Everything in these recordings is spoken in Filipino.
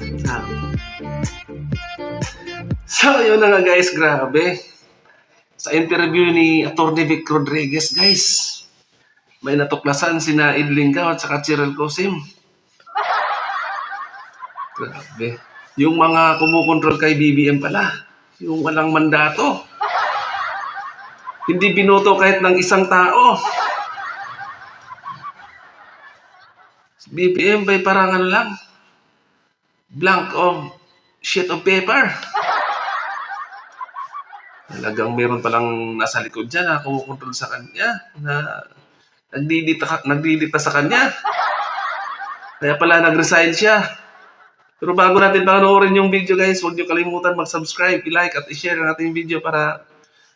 Ah. So, yun na nga guys, grabe. Sa interview ni Atty. Vic Rodriguez, guys, may natuklasan sina Idling Gao at saka Cheryl Cosim. Grabe. Yung mga kumukontrol kay BBM pala, yung walang mandato. Hindi binoto kahit ng isang tao. BBM bay parang ano lang, blank of sheet of paper. Talagang meron palang nasa likod dyan na kumukontrol sa kanya, na nagdidikta, nagdidikta sa kanya. Kaya pala nag-resign siya. Pero bago natin panoorin yung video guys, huwag niyo kalimutan mag-subscribe, i-like at i-share ang ating video para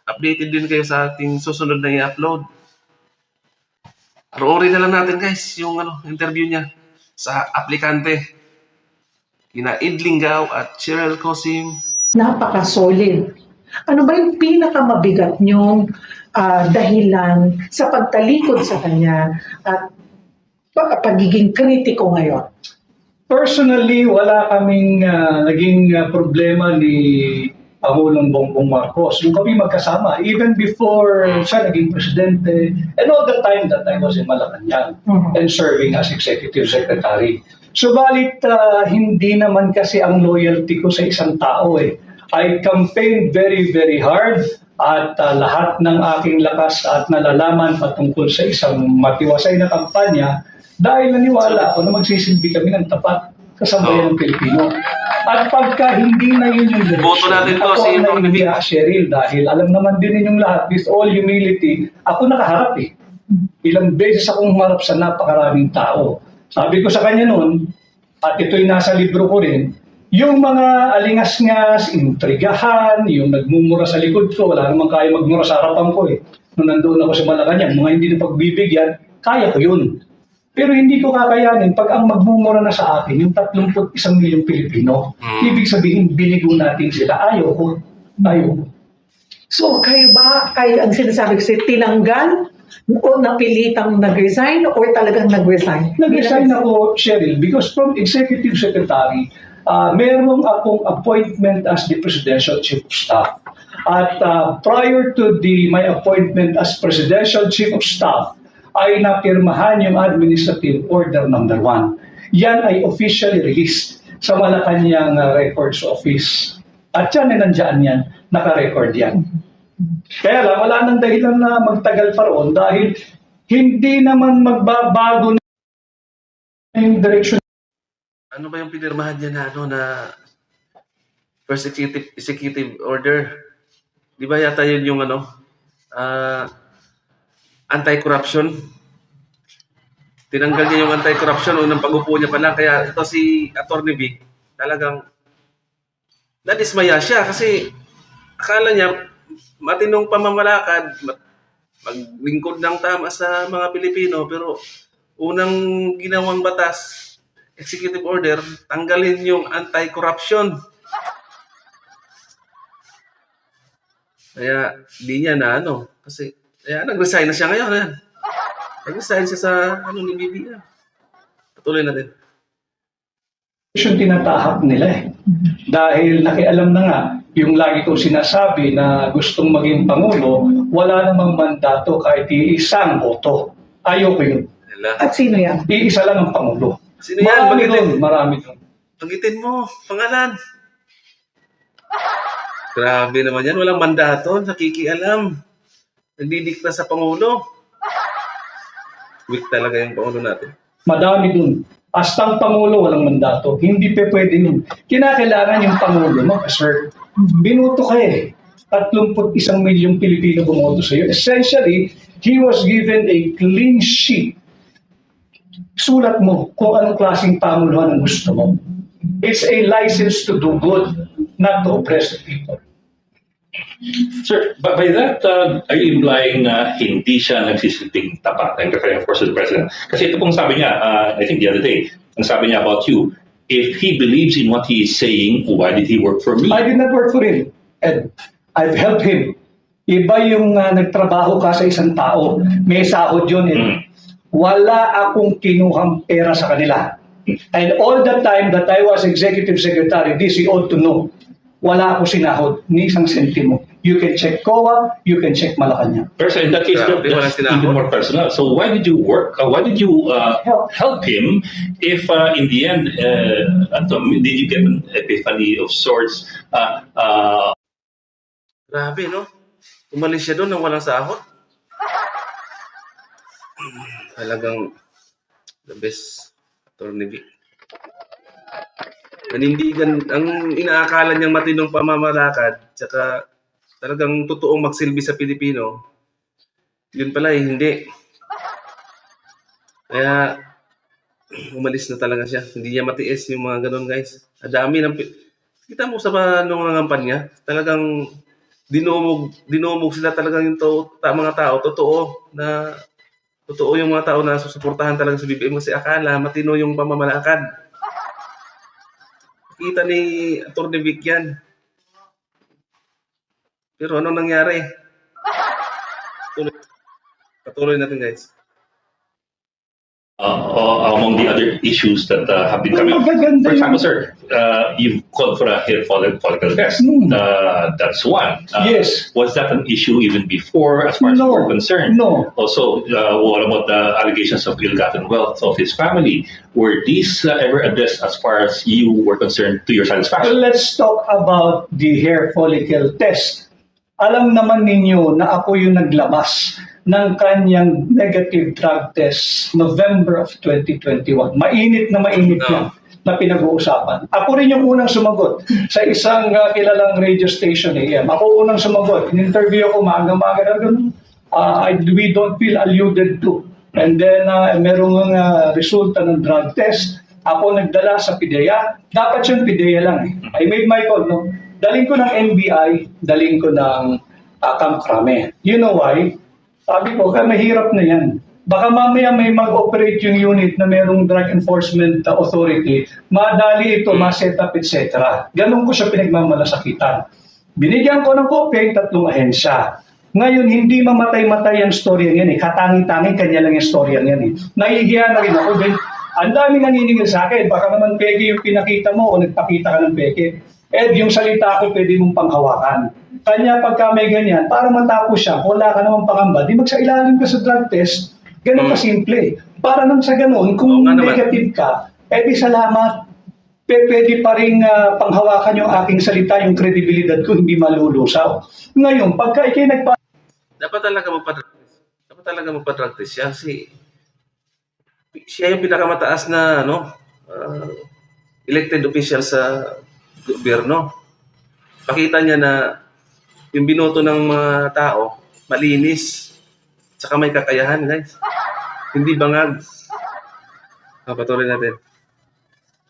updated din kayo sa ating susunod na i-upload. Panoorin na lang natin guys yung ano, interview niya sa aplikante. Kina Idling Gao at Cheryl Cosim. napaka-solid. Ano ba yung pinakamabigat niyong ah, dahilan sa pagtalikod sa kanya at pa- pagiging kritiko ngayon? Personally, wala kaming ah, naging ah, problema ni Pangulong Bongbong Marcos. Yung kami magkasama, even before siya naging presidente, and all the time that I was in Malacanang Mhm. and serving as executive secretary. Subalit, ah, hindi naman kasi ang loyalty ko sa isang tao eh. I campaigned very, very hard at ah, lahat ng aking lakas at nalalaman patungkol sa isang matiwasay na kampanya dahil naniwala ako na magsisilbi kami ng tapat kasambayan ng Pilipino. At pagka hindi na yun yung direction, Boto natin to, ako si Vic. naindiya, Cheryl, dahil alam naman din ninyong lahat, with all humility, ako nakaharap eh. Ilang beses akong humarap sa napakaraming tao. Sabi ko sa kanya noon, at ito'y nasa libro ko rin, yung mga alingas-ngas, intrigahan, yung nagmumura sa likod ko, wala namang kaya magmura sa harapan ko eh. Nung nandoon ako sa Malacanang, mga hindi na pagbibigyan, kaya ko yun. Pero hindi ko kakayanin pag ang magmumura na sa akin, yung 31 milyong Pilipino. Mm. Ibig sabihin, binigo natin sila. Ayaw ko. Ayaw ko. So, kayo ba, kayo ang sinasabi kasi tinanggal o napilitang nag-resign o talagang nag-resign? Nag-resign ako, Cheryl, because from Executive Secretary, uh, merong akong appointment as the Presidential Chief of Staff. At uh, prior to the my appointment as Presidential Chief of Staff, ay napirmahan yung Administrative Order Number 1. Yan ay officially released sa Malacanang uh, Records Office. At yan ay nandyan yan, naka-record yan. Kaya lang, wala nang dahilan na magtagal pa roon dahil hindi naman magbabago na yung direction Ano ba yung pinirmahan niya na ano na first executive, executive order? Di ba yata yun yung ano? ah, anti-corruption. Tinanggal niya yung anti-corruption unang pag-upo niya pa lang. Kaya ito si Atty. Vic, talagang nadismaya siya kasi akala niya matinong pamamalakad, ma- maglingkod ng tama sa mga Pilipino, pero unang ginawang batas, executive order, tanggalin yung anti-corruption. Kaya di niya na ano, kasi kaya nag-resign na siya ngayon. Ayan. Nag-resign siya sa ano ni BBM. Patuloy natin. tinatahak nila eh. Dahil nakialam na nga, yung lagi kong sinasabi na gustong maging Pangulo, wala namang mandato kahit iisang boto. Ayoko yun. At sino yan? Iisa lang ang Pangulo. Sino yan? Marami Magitin. doon, marami doon. Pagitin mo, pangalan. Grabe naman yan. Walang mandato. Nakikialam. Nagdidikta sa Pangulo. Weak talaga yung Pangulo natin. Madami dun. Hasta ang Pangulo walang mandato. Hindi pa pwede nun. Kinakailangan yung Pangulo mo, sir. Binuto ka eh. 31 milyong Pilipino bumoto sa iyo. Essentially, he was given a clean sheet. Sulat mo kung anong klaseng panguluhan ang gusto mo. It's a license to do good, not to oppress the people. Sir, but by that, uh, are you implying na hindi siya nagsisilbing tapat? I'm referring, of course, to the President. Kasi ito pong sabi niya, uh, I think the other day, ang sabi niya about you, if he believes in what he is saying, why did he work for me? I did not work for him. And I've helped him. Iba yung uh, nagtrabaho ka sa isang tao, may sahod yun eh. Mm. Wala akong kinuhang pera sa kanila. And all the time that I was executive secretary, this you ought to know. Wala ako sinahod, ni isang sentimo. You can check COA, you can check Malacanang. Pero so in that case, walang that's sinahod. even more personal. So why did you work? Uh, why did you uh, Help. help him? If uh, in the end, uh, Anto, did you get an epiphany of sorts? Uh, uh, Grabe, no? Umalis siya doon nang walang sahod. Talagang the best attorney Vic. Nanindigan, ang inaakala niyang matinong pamamalakad, tsaka talagang totoong magsilbi sa Pilipino, yun pala eh, hindi. Kaya, umalis na talaga siya. Hindi niya matiis yung mga ganun, guys. Adami ng... Kita mo sa mga nung nangampanya, talagang dinumog, dinumog sila talagang yung to, ta, mga tao, totoo, na totoo yung mga tao na susuportahan talaga sa BBM kasi akala matino yung pamamalakad. Kita ni Atty. Vic yan. Pero ano nangyari? Tuloy, patuloy natin guys. Uh, uh, among the other issues that uh, have been coming up. For example, sir, uh, you've called for a hair follicle, test. Hmm. Uh, that's one. Uh, Yes. Was that an issue even before, as far as No. were concerned? No. Also, uh, what about the allegations of ill-gotten wealth of his family? Were these ever addressed as far as you were concerned to your satisfaction? Let's talk about the hair follicle test. Alam naman ninyo na ako yung naglabas ng kanyang negative drug test November of 2021. Mainit na mainit yan na pinag-uusapan. Ako rin yung unang sumagot sa isang uh, kilalang radio station AM. Ako unang sumagot. In-interview ako maaga-maaga na ganun. Uh, I- we don't feel alluded to. And then, uh, merong uh, resulta ng drug test. Ako nagdala sa PIDEA. Dapat yung PIDEA lang eh. I made my call, no? Daling ko ng NBI, daling ko ng uh, Camp Crame. You know why? Sabi ko, kaya mahirap na yan. Baka mamaya may mag-operate yung unit na merong Drug Enforcement Authority, madali ito, ma-set up, etc. Ganun ko siya pinagmamalasakitan. Binigyan ko ng kopya yung tatlong ahensya. Ngayon, hindi mamatay-matay ang storya yan eh. Katangi-tangi, kanya lang yung storya yan eh. Nahihiya na rin ako din. Ang dami naniningil sa akin. Baka naman peke yung pinakita mo o nagpakita ka ng peke. Ed, yung salita ko pwede mong panghawakan. Kanya pagka may ganyan, para matapos siya, wala ka naman pangamba, di magsailalim ka sa drug test. Ganun ka simple. Para nang sa ganun, kung Oo naman. negative ka, edi salamat. P- pwede pa rin ah, panghawakan yung aking salita, yung kredibilidad ko hindi malulusaw. Ngayon, pagka ikay nagpa Dapat talaga magpa-drug test. Dapat talaga magpa-drug test siya kasi siya yung pinakamataas na ano, uh, elected official sa gobyerno. Pakita niya na yung binoto ng mga tao, malinis. Tsaka may kakayahan, guys. Hindi bangag. Ah, patuloy natin.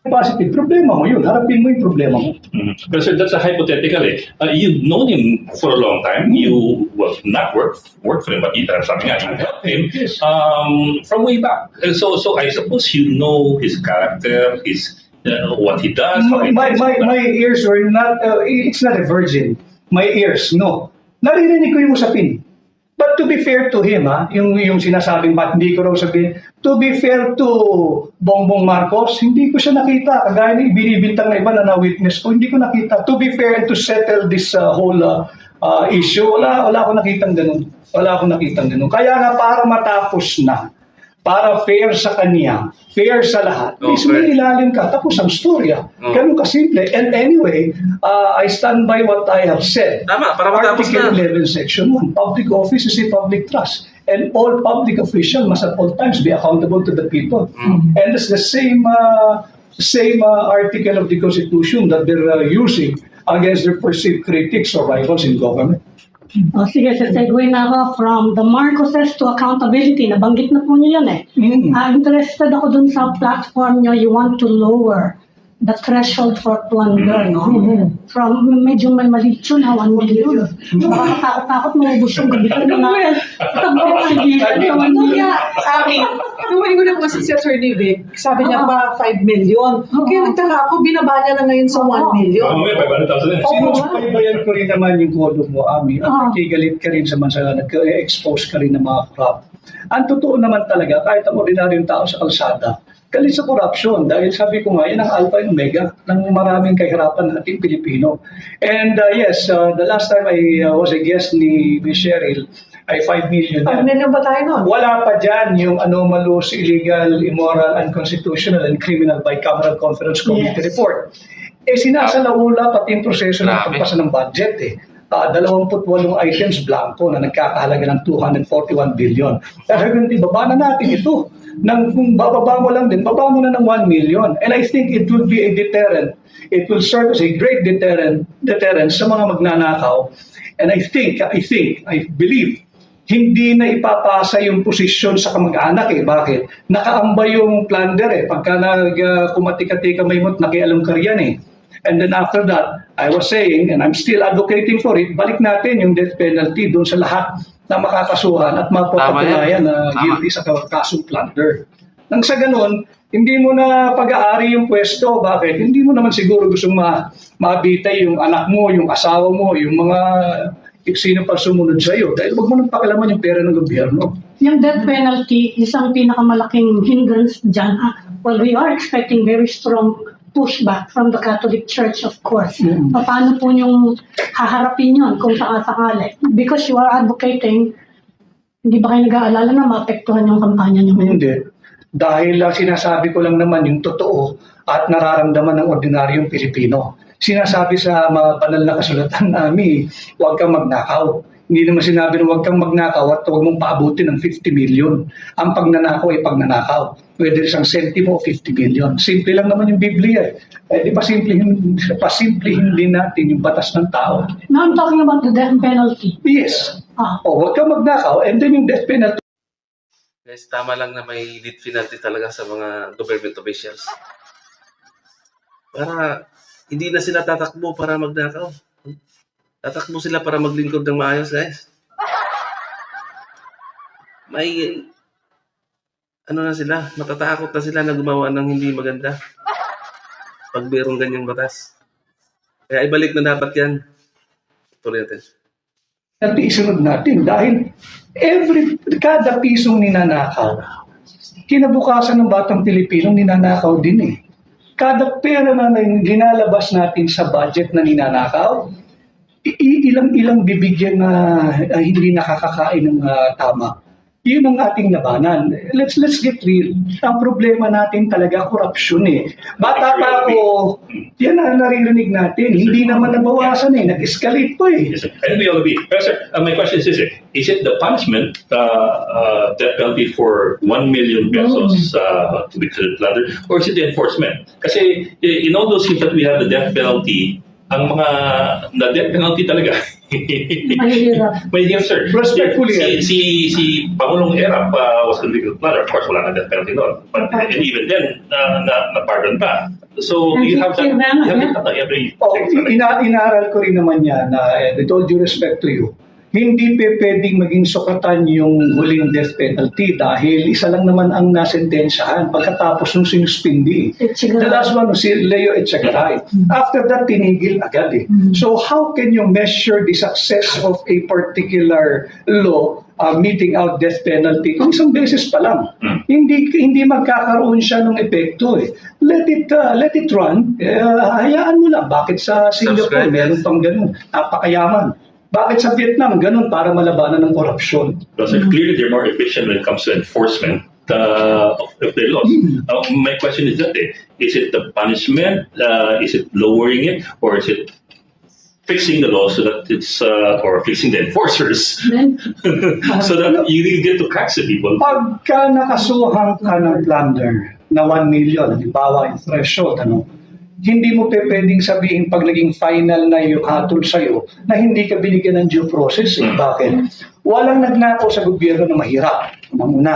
positive, problema mo yun. Harapin mo yung problema mo. Mhm. But sir, that's a hypothetical. Eh. Uh, you've known him for a long time. You well not work work for him, but you uh, something. You helped him Yes. um, from way back. And so, so I suppose you know his character, his uh, what he does. how he My, my, my ears were not, uh, it's not a virgin. My ears, no. Naririnig ko yung usapin. But to be fair to him, ha, yung, yung sinasabing ba't hindi ko raw sabihin, to be fair to Bongbong Marcos, hindi ko siya nakita. Kagaya ni binibintang na iba na na-witness ko, hindi ko nakita. To be fair and to settle this uh, whole uh, uh, issue, wala, wala akong nakitang ganun. Wala akong nakitang ganun. Kaya nga para matapos na, para fair sa kanya, fair sa lahat, Oh, is may ilalim ka, tapos ang storya. Oh. Ganun kasimple. And anyway, uh, I stand by what I have said. Tama, para matapos Article na. 11, Section 1. Public office is a public trust. And all public officials must at all times be accountable to the people. Mm. And it's the same uh, same uh, article of the Constitution that they're uh, using against their perceived critics or rivals in government. O sige, sesegue na ako from the Marcoses to accountability. Nabanggit na po niyo yan eh. Mm. Ah, interested ako dun sa platform niyo, you want to lower the threshold for plunder, no? From medyo may maliit yun, ha, 1 million. Nakakatakot-takot, maubos yung gabi ko na natin. Ito ba yung kaibigan sa 1 million? Sabi, nung huli ko na po si Attorney Vic, sabi niya pa 5 million. Kaya nagtaka ako, binaba niya na ngayon sa 1 million. Oh, may 500,000 din. Sinusubaybayan ko rin naman yung kodo mo, Ami, at nakigalit ka rin sa mansala, nag-expose ka rin ng mga crap. Ang totoo naman talaga, kahit ang ordinaryong tao sa kalsada, galit sa corruption dahil sabi ko nga, yan ang alpha and omega ng maraming kahirapan nating Pilipino. And uh, yes, uh, the last time I uh, was a guest ni, ni Cheryl, ay 5 million. Pag yan. million ba tayo nun? Wala pa dyan yung anomalous, illegal, immoral, unconstitutional, and criminal bicameral conference committee Yes. report. Eh, sinasalaula pati yung proseso ng pagpasa ng budget eh. Ah, 28 items blanco na nagkakahalaga ng 241 billion. Dahil hindi baba na natin ito. Nang, kung bababa mo lang din, baba mo na ng 1 million. And I think it will be a deterrent. It will serve as a great deterrent, deterrent sa mga magnanakaw. And I think, I think, I believe, hindi na ipapasa yung posisyon sa kamag-anak eh. Bakit? Nakaambay yung plunder eh. Pagka nag uh, kumatika-tika may mot, nakialam ka riyan eh. And then after that, I was saying, and I'm still advocating for it, balik natin yung death penalty doon sa lahat na makakasuhan at mapapatunayan na guilty sa kasong plunder. Nang sa ganun, hindi mo na pag-aari yung pwesto. Bakit? Hindi mo naman siguro gustong ma mabitay yung anak mo, yung asawa mo, yung mga sino pa sumunod sa iyo. Dahil wag mo nang pakialaman yung pera ng gobyerno. Yung death penalty, isang pinakamalaking hindrance dyan. Ah, well, we are expecting very strong pushback from the Catholic Church, of course. Mm. Paano po yung haharapin yun kung sakasakali? Because you are advocating, hindi ba kayo nag-aalala na maapektuhan yung kampanya niyo? Hindi. Dahil uh, sinasabi ko lang naman yung totoo at nararamdaman ng ordinaryong Pilipino. Sinasabi sa mga banal na kasulatan namin, huwag kang magnakaw. Hindi naman sinabi na huwag kang magnakaw at huwag mong paabutin ng 50 million. Ang pagnanakaw ay pagnanakaw. Pwede isang sentimo o 50 million. Simple lang naman yung Biblia. Eh, di ba simplihin, pasimplihin din natin yung batas ng tao? Now I'm talking about the death penalty. Yes. Ah, O huwag kang magnakaw and then yung death penalty Guys, tama lang na may death penalty talaga sa mga government officials. Para hindi na sila tatakbo para magnakaw. Tatakbo sila para maglingkod ng maayos, guys. May ano na sila, matatakot na sila na gumawa ng hindi maganda. Pag mayroong ganyang batas. Kaya ibalik na dapat yan. Tuloy natin. natin isunod natin dahil every kada pisong ninanakaw kinabukasan ng batang Pilipino ninanakaw din eh kada pera na linalabas natin sa budget na ninanakaw ilang-ilang bibigyan na ah, hindi nakakakain ng ah, tama yun ang ating labanan. Let's let's get real. Ang problema natin talaga korupsyon eh. Bata pa ako, yan ang naririnig natin. Hindi naman nabawasan eh. Nag-escalate pa eh. Yes, sir. And we all agree. Sir, uh, my question is this, is it the punishment, uh, uh, death penalty for 1 million pesos uh, to be considered plunder, or is it the enforcement? Kasi eh, in all those cases that we have the death penalty, ang mga na death penalty talaga, mahirap. May yes, sir. Respectfully, Si, eh. si, si Pangulong Erap uh, was convicted of. Of course, wala na death penalty noon. But and even then, uh, na, na pardon pa. So, And you have that. You have yeah. that. You have the, Oh, ina inaral ko rin naman yan na eh, with all due respect to you, hindi pe pwedeng maging sukatan yung huling death penalty dahil isa lang naman ang nasentensyahan pagkatapos nung sinuspindi. The last one, si Leo Echegaray. After that, tinigil agad eh. So how can you measure the success of a particular law uh, meeting out death penalty kung isang beses pa lang? Hindi hindi magkakaroon siya ng epekto eh. Let it uh, let it run. Uh, hayaan mo lang. Bakit sa Singapore meron pang ganun? Napakayaman. Bakit sa Vietnam ganun para malabanan ng korupsyon? Because clearly they're more efficient when it comes to enforcement uh, of, of their laws. Uh, my question is that eh, is it the punishment, uh, is it lowering it, or is it fixing the law so that it's, uh, or fixing the enforcers Then, so that you really get to catch the people? Pagka nakasuhan ka ng plunder na 1 million, halimbawa yung threshold, ano, hindi mo pe pwedeng sabihin pag naging final na yung hatol sa'yo na hindi ka binigyan ng due process. Eh. Bakit? Walang nagnakaw sa gobyerno na mahirap. Una muna.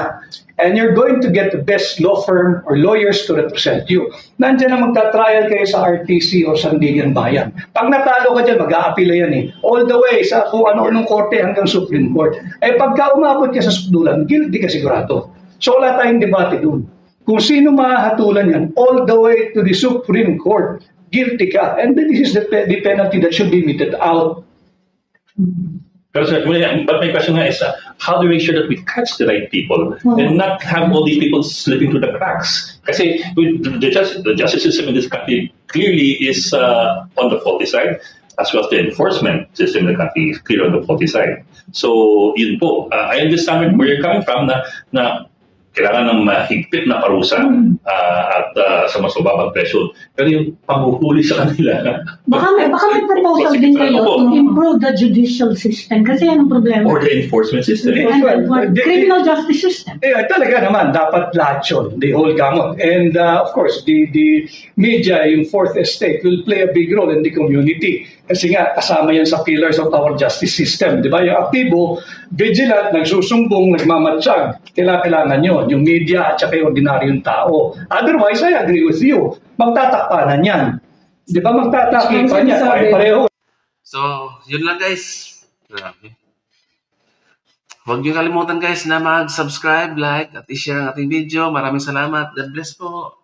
And you're going to get the best law firm or lawyers to represent you. Nandiyan na magta-trial kayo sa RTC o Sandigan Bayan. Pag natalo ka dyan, mag-a-appeal yan eh. All the way sa kung ano-anong korte hanggang Supreme Court. Eh pagka umabot ka sa sukdulan, guilty ka sigurado. So wala tayong debate dun. Kung sino mahahatulan yan, all the way to the Supreme Court, guilty ka. And then this is the, pe- the penalty that should be meted out. Pero sir, but my question nga is, uh, how do we make sure that we catch the right people and not have all these people slipping through the cracks? Kasi the, justice, the justice system in this country clearly is uh, on the faulty side, as well as the enforcement system in the country is clearly on the faulty side. So, yun po. Uh, I understand where you're coming from na, na kailangan ng mahigpit na parusa uh, at uh, sa mas mababang threshold. Pero yung panghuhuli sa kanila, Baka may, baka may proposal din kayo to improve the judicial system. Kasi yan ang problema. or the enforcement system. And the criminal justice system. Eh, talaga naman, dapat lahat yun, the whole gamut. And uh, of course, the, the media, yung fourth estate, will play a big role in the community. Kasi nga, kasama yan sa pillars of our justice system. Di ba? Yung aktibo, vigilant, nagsusumbong, nagmamatsyag. Kailangan, kailangan yun. Yung media at saka yung ordinaryong tao. Otherwise, I agree with you. Magtatakpanan yan. Di ba? Magtatakipan yan. Sinasabi. Pare-pareho. So, yun lang guys. Grabe. Huwag niyo kalimutan guys na mag-subscribe, like, at i-share ang ating video. Maraming salamat. God bless po.